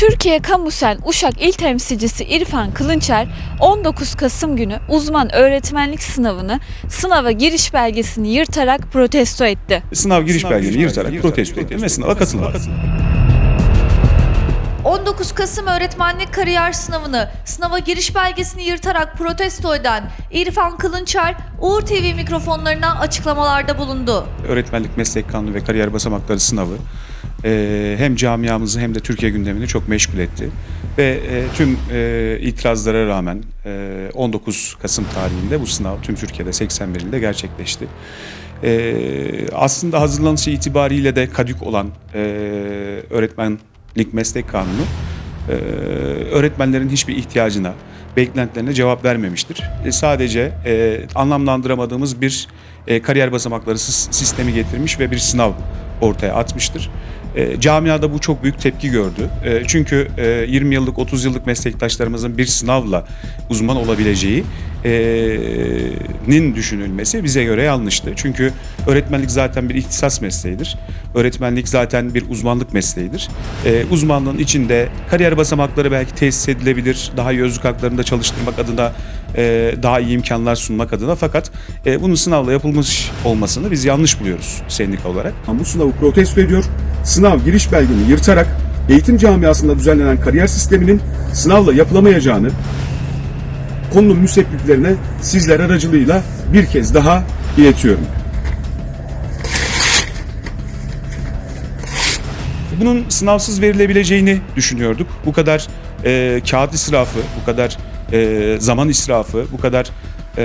Türkiye Kamusel Uşak İl Temsilcisi İrfan Kılınçer 19 Kasım günü uzman öğretmenlik sınavını sınava giriş belgesini yırtarak protesto etti. Sınav giriş belgeni yırtarak protesto ettim ve sınava katılmadım. 19 Kasım öğretmenlik kariyer sınavını sınava giriş belgesini yırtarak protesto eden İrfan Kılınçer Uğur TV mikrofonlarına açıklamalarda bulundu. Öğretmenlik meslek kanunu ve kariyer basamakları sınavı e, hem camiamızı hem de Türkiye gündemini çok meşgul etti. Ve e, tüm e, itirazlara rağmen e, 19 Kasım tarihinde bu sınav tüm Türkiye'de 81 ilde gerçekleşti. E, aslında hazırlanışı itibariyle de kadük olan e, öğretmenlik meslek kanunu e, öğretmenlerin hiçbir ihtiyacına, beklentilerine cevap vermemiştir. E, sadece e, anlamlandıramadığımız bir e, kariyer basamakları sis- sistemi getirmiş ve bir sınav ortaya atmıştır. E, camiada bu çok büyük tepki gördü. E, çünkü e, 20 yıllık, 30 yıllık meslektaşlarımızın bir sınavla uzman olabileceği e, nin düşünülmesi bize göre yanlıştı. Çünkü öğretmenlik zaten bir ihtisas mesleğidir. Öğretmenlik zaten bir uzmanlık mesleğidir. E, uzmanlığın içinde kariyer basamakları belki tesis edilebilir, daha iyi özlük haklarında çalıştırmak adına e, daha iyi imkanlar sunmak adına fakat e, bunun sınavla yapılmış olmasını biz yanlış buluyoruz sendika olarak. bu sınavı protesto ediyor. Sınav giriş belgeni yırtarak eğitim camiasında düzenlenen kariyer sisteminin sınavla yapılamayacağını konunun müsebbiplerine sizler aracılığıyla bir kez daha iletiyorum. Bunun sınavsız verilebileceğini düşünüyorduk. Bu kadar e, kağıt israfı, bu kadar e, zaman israfı, bu kadar e,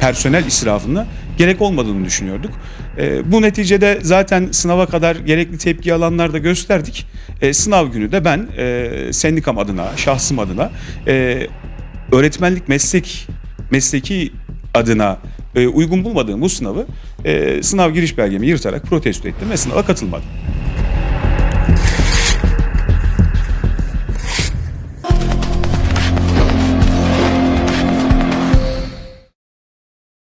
personel israfına gerek olmadığını düşünüyorduk. E, bu neticede zaten sınava kadar gerekli tepki alanlar da gösterdik. E, sınav günü de ben e, sendikam adına, şahsım adına e, öğretmenlik meslek mesleki adına e, uygun bulmadığım bu sınavı e, sınav giriş belgemi yırtarak protesto ettim ve sınava katılmadım.